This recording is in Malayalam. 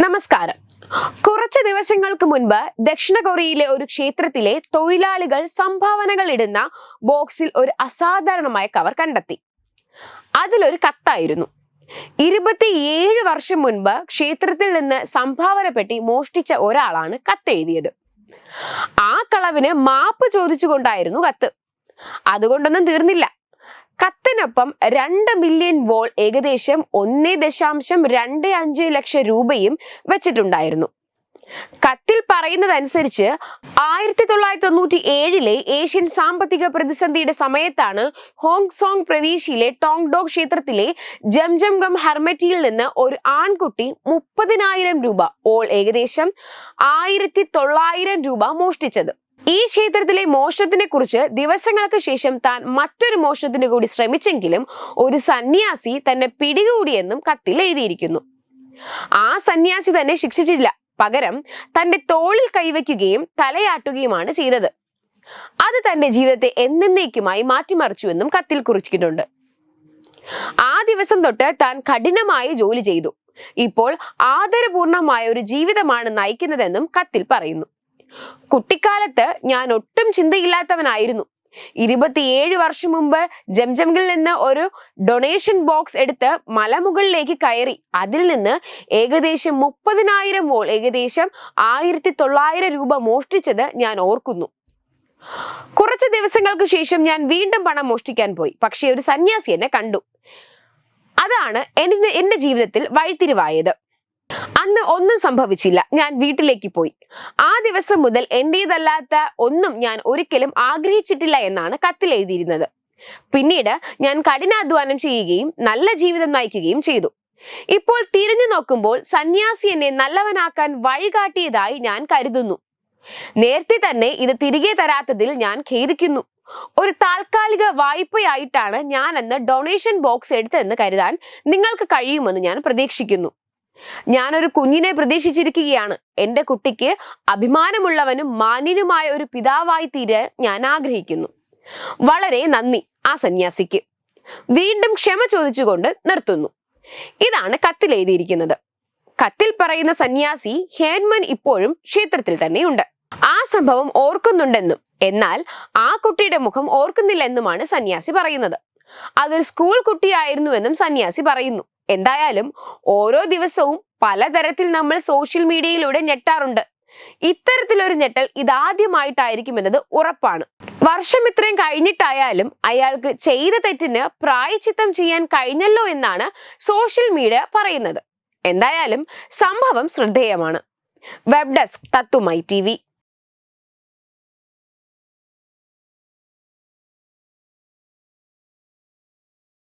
നമസ്കാരം. കുറച്ച് ദിവസങ്ങൾക്ക് മുൻപ് ദക്ഷിണ കൊറിയയിലെ ഒരു ക്ഷേത്രത്തിലെ തൊഴിലാളികൾ സംഭാവനകൾ ഇടുന്ന ബോക്സിൽ ഒരു അസാധാരണമായ കവർ കണ്ടെത്തി. അതിലൊരു കത്തായിരുന്നു. ഇരുപത്തിയേഴ് വർഷം മുൻപ് ക്ഷേത്രത്തിൽ നിന്ന് സംഭാവന പെട്ടി മോഷ്ടിച്ച ഒരാളാണ് കത്തെഴുതിയത്. ആ കളവിന് മാപ്പ് ചോദിച്ചുകൊണ്ടായിരുന്നു കത്ത്. അതുകൊണ്ടൊന്നും തീർന്നില്ല. കത്തിനൊപ്പം രണ്ട് മില്യൺ വോൾ ഏകദേശം ഒന്നേ ദശാംശം രണ്ട് അഞ്ച് ലക്ഷം രൂപയും വെച്ചിട്ടുണ്ടായിരുന്നു. കത്തിൽ പറയുന്നതനുസരിച്ച് ആയിരത്തി തൊള്ളായിരത്തി തൊണ്ണൂറ്റി ഏഴിലെ ഏഷ്യൻ സാമ്പത്തിക പ്രതിസന്ധിയുടെ സമയത്താണ് ഹോങ് സോങ് പ്രവിശ്യയിലെ ഡോക് ക്ഷേത്രത്തിലെ ജംജംഗം ഹെർമറ്റിയിൽ നിന്ന് ഒരു ആൺകുട്ടി മുപ്പതിനായിരം രൂപ ഓൾ ഏകദേശം ആയിരത്തി തൊള്ളായിരം രൂപ മോഷ്ടിച്ചത്. ഈ ക്ഷേത്രത്തിലെ മോഷണത്തിനെ കുറിച്ച് ദിവസങ്ങൾക്ക് ശേഷം താൻ മറ്റൊരു മോഷണത്തിന് കൂടി ശ്രമിച്ചെങ്കിലും ഒരു സന്യാസി തന്നെ പിടികൂടിയെന്നും കത്തിൽ എഴുതിയിരിക്കുന്നു. ആ സന്യാസി തന്നെ ശിക്ഷിച്ചില്ല. പകരം തന്റെ തോളിൽ കൈവയ്ക്കുകയും തലയാട്ടുകയുമാണ് ചെയ്തത്. അത് തന്റെ ജീവിതത്തെ എന്നേക്കുമായി മാറ്റിമറിച്ചുവെന്നും കത്തിൽ കുറിച്ചിട്ടുണ്ട്. ആ ദിവസം തൊട്ട് താൻ കഠിനമായി ജോലി ചെയ്തു. ഇപ്പോൾ ആദരപൂർണമായ ഒരു ജീവിതമാണ് നയിക്കുന്നതെന്നും കത്തിൽ പറയുന്നു. കുട്ടിക്കാലത്ത് ഞാൻ ഒട്ടും ചിന്തയില്ലാത്തവനായിരുന്നു. ഇരുപത്തിയേഴ് വർഷം മുമ്പ് ജംജംഗിൽ നിന്ന് ഒരു ഡൊണേഷൻ ബോക്സ് എടുത്ത് മലമുകളിലേക്ക് കയറി. അതിൽ നിന്ന് ഏകദേശം മുപ്പതിനായിരം വോൾ ഏകദേശം ആയിരത്തി തൊള്ളായിരം രൂപ മോഷ്ടിച്ചത് ഞാൻ ഓർക്കുന്നു. കുറച്ച് ദിവസങ്ങൾക്ക് ശേഷം ഞാൻ വീണ്ടും പണം മോഷ്ടിക്കാൻ പോയി. പക്ഷേ ഒരു സന്യാസി എന്നെ കണ്ടു. അതാണ് എന്റെ എന്റെ ജീവിതത്തിൽ വഴിത്തിരിവായത്. അന്ന് ഒന്നും സംഭവിച്ചില്ല. ഞാൻ വീട്ടിലേക്ക് പോയി. ആ ദിവസം മുതൽ എന്റേതല്ലാത്ത ഒന്നും ഞാൻ ഒരിക്കലും ആഗ്രഹിച്ചിട്ടില്ല എന്നാണ് കത്തിൽ എഴുതിയിരുന്നത് പിന്നീട് ഞാൻ കഠിനാധ്വാനം ചെയ്യുകയും നല്ല ജീവിതം നയിക്കുകയും ചെയ്തു. ഇപ്പോൾ തിരിഞ്ഞു നോക്കുമ്പോൾ സന്യാസി എന്നെ നല്ലവനാക്കാൻ വഴികാട്ടിയതായി ഞാൻ കരുതുന്നു. നേരത്തെ തന്നെ ഇത് തിരികെ തരാത്തതിൽ ഞാൻ ഖേദിക്കുന്നു. ഒരു താൽക്കാലിക വായ്പയായിട്ടാണ് ഞാൻ അന്ന് ഡൊണേഷൻ ബോക്സ് എടുത്തതെന്ന് കരുതാൻ നിങ്ങൾക്ക് കഴിയുമെന്ന് ഞാൻ പ്രതീക്ഷിക്കുന്നു. ഞാനൊരു കുഞ്ഞിനെ പ്രതീക്ഷിച്ചിരിക്കുകയാണ്. എന്റെ കുട്ടിക്ക് അഭിമാനമുള്ളവനും മാന്യനുമായ ഒരു പിതാവായി തീരാൻ ഞാൻ ആഗ്രഹിക്കുന്നു. വളരെ നന്ദി ആ സന്യാസിക്ക്. വീണ്ടും ക്ഷമ ചോദിച്ചുകൊണ്ട് നിർത്തുന്നു. ഇതാണ് കത്തിൽ എഴുതിയിരിക്കുന്നത്. കത്തിൽ പറയുന്ന സന്യാസി ഹേൻമൻ ഇപ്പോഴും ക്ഷേത്രത്തിൽ തന്നെയുണ്ട്. ആ സംഭവം ഓർക്കുന്നുണ്ടെന്നും എന്നാൽ ആ കുട്ടിയുടെ മുഖം ഓർക്കുന്നില്ലെന്നുമാണ് സന്യാസി പറയുന്നത്. അതൊരു സ്കൂൾ കുട്ടിയായിരുന്നുവെന്നും സന്യാസി പറയുന്നു. എന്തായാലും ഓരോ ദിവസവും പലതരത്തിൽ നമ്മൾ സോഷ്യൽ മീഡിയയിലൂടെ ഞെട്ടാറുണ്ട്. ഇത്തരത്തിലൊരു ഞെട്ടൽ ഇതാദ്യമായിട്ടായിരിക്കും എന്നത് ഉറപ്പാണ്. വർഷം ഇത്രയും കഴിഞ്ഞിട്ടായാലും അയാൾക്ക് ചെയ്ത തെറ്റിന് പ്രായച്ചിത്തം ചെയ്യാൻ കഴിഞ്ഞല്ലോ എന്നാണ് സോഷ്യൽ മീഡിയ പറയുന്നത്. എന്തായാലും സംഭവം ശ്രദ്ധേയമാണ്. വെബ് ഡെസ്ക് തത്തുമൈ ടി